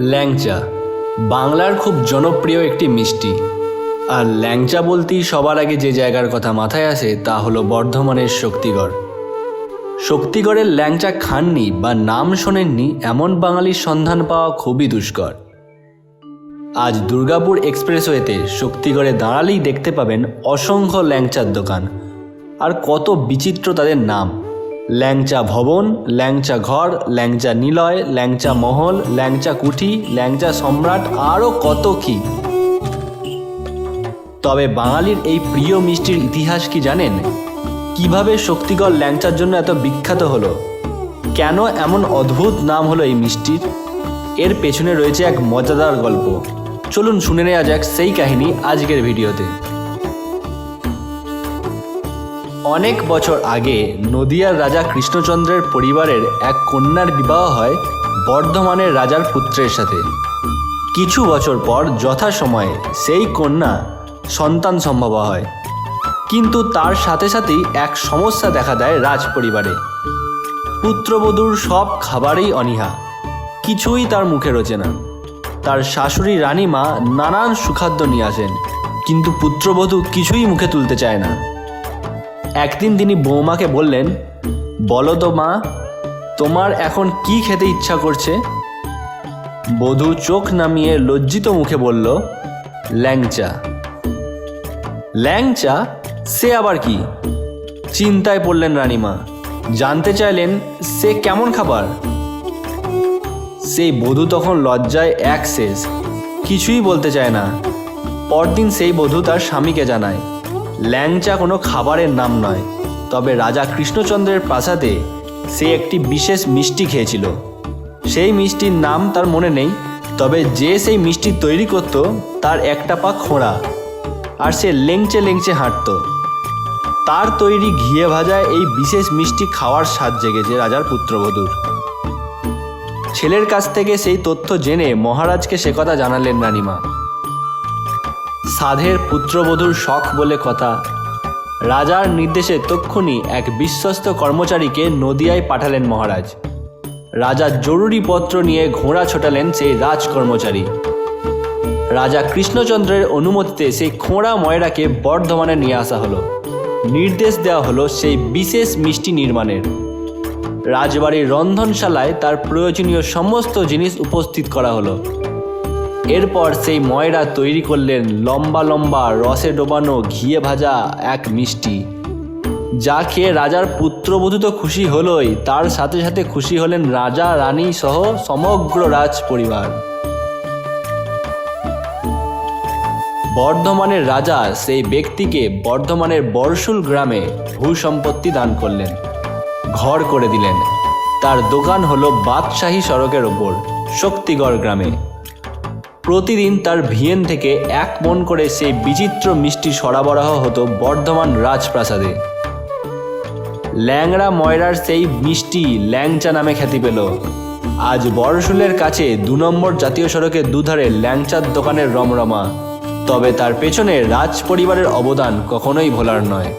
ল্যাংচা। বাংলার খুব জনপ্রিয় একটি মিষ্টি। আর ল্যাংচা বলতেই সবার আগে যে জায়গার কথা মাথায় আসে তা হলো বর্ধমানের শক্তিগড়। শক্তিগড়ের ল্যাংচা খাননি বা নাম শোনেননি এমন বাঙালির সন্ধান পাওয়া খুবই দুষ্কর। আজ দুর্গাপুর এক্সপ্রেসওয়েতে শক্তিগড়ে দাঁড়ালেই দেখতে পাবেন অসংখ্য ল্যাংচার দোকান। আর কত বিচিত্র তাদের নাম। ল্যাংচা ভবন, ল্যাংচা ঘর, ল্যাংচা নিলয়, ল্যাংচা মহল, ল্যাংচা কুঠি, ল্যাংচা সম্রাট আরও কত কি? তবে বাঙালির এই প্রিয় মিষ্টির ইতিহাস কি জানেন? কীভাবে শক্তিগড় ল্যাংচার জন্য এত বিখ্যাত হলো? কেন এমন অদ্ভুত নাম হলো এই মিষ্টির? এর পেছনে রয়েছে এক মজাদার গল্প। চলুন শুনে নেওয়া যাক সেই কাহিনী আজকের ভিডিওতে। অনেক বছর আগে নদিয়ার রাজা কৃষ্ণচন্দ্রের পরিবারের এক কন্যার বিবাহ হয় বর্ধমানের রাজার পুত্রের সাথে। কিছু বছর পর যথাসময়ে সেই কন্যা সন্তান সম্ভব হয়। কিন্তু তার সাথে সাথেই এক সমস্যা দেখা দেয় রাজ পরিবারে পুত্রবধূর সব খাবারেই অনীহা, কিছুই তার মুখে রোচে না। তার শাশুড়ি রানীমা নানান সুখাদ্য নিয়ে আসেন, কিন্তু পুত্রবধূ কিছুই মুখে তুলতে চায় না। একদিন তিনি বৌমাকে বললেন, বলো তো মা, তোমার এখন কি খেতে ইচ্ছা করছে? বধূ চোখ নামিয়ে লজ্জিত মুখে বলল, ল্যাংচা। ল্যাংচা? সে আবার কি? চিন্তায় পড়লেন রানীমা, জানতে চাইলেন সে কেমন খাবার? সেই বধূ তখন লজ্জায় এক শেষ, কিছুই বলতে চায় না। পরদিন সেই বধূ তার স্বামীকে জানায় ল্যাংচা কোনো খাবারের নাম নয়। তবে রাজা কৃষ্ণচন্দ্রের প্রাসাদে সে একটি বিশেষ মিষ্টি খেয়েছিল। সেই মিষ্টির নাম তার মনে নেই, তবে যে সেই মিষ্টি তৈরি করত তার একটা পা খোঁড়া আর সে লেংচে লেংচে হাঁটতো। তার তৈরি ঘিয়ে ভাজায় এই বিশেষ মিষ্টি খাওয়ার স্বাদ জেগেছে রাজার পুত্রবধূর। ছেলের কাছ থেকে সেই তথ্য জেনে মহারাজকে সে কথা জানালেন রানীমা। সাধের পুত্রবধূর শখ বলে কথা। রাজার নির্দেশে তক্ষুনি এক বিশ্বস্ত কর্মচারীকে নদিয়ায় পাঠালেন মহারাজ। রাজা জরুরি পত্র নিয়ে ঘোড়া ছোটালেন সেই রাজকর্মচারী। রাজা কৃষ্ণচন্দ্রের অনুমতিতে সেই খোঁড়া ময়রাকে বর্ধমানে নিয়ে আসা হলো। নির্দেশ দেওয়া হলো সেই বিশেষ মিষ্টি নির্মাণের। রাজবাড়ির রন্ধনশালায় তার প্রয়োজনীয় সমস্ত জিনিস উপস্থিত করা হলো। এরপর সেই ময়রা তৈরি করলেন লম্বা লম্বা রসে ডোবানো ঘিয়ে ভাজা এক মিষ্টি। যা খেয়ে রাজার পুত্রবধূ তো খুশি হলোই, তার সাথে সাথে খুশি হলেন রাজা, রানী সহ সমগ্র রাজ পরিবার বর্ধমানের রাজা সেই ব্যক্তিকে বর্ধমানের বরশুল গ্রামে ভূসম্পত্তি দান করলেন, ঘর করে দিলেন। তার দোকান হলো বাদশাহী সড়কের ওপর, শক্তিগড় গ্রামে। প্রতিদিন তার ভিয়েন থেকে এক মন করে সেই বিচিত্র মিষ্টি সরবরাহ হতো বর্ধমান রাজপ্রাসাদে। ল্যাংড়া ময়রার সেই মিষ্টি ল্যাংচা নামে খ্যাতি পেল। আজ বরশুলের কাছে দু নম্বর জাতীয় সড়কের দুধারে ল্যাংচার দোকানের রমরমা। তবে তার পেছনে রাজ পরিবারের অবদান কখনোই ভোলার নয়।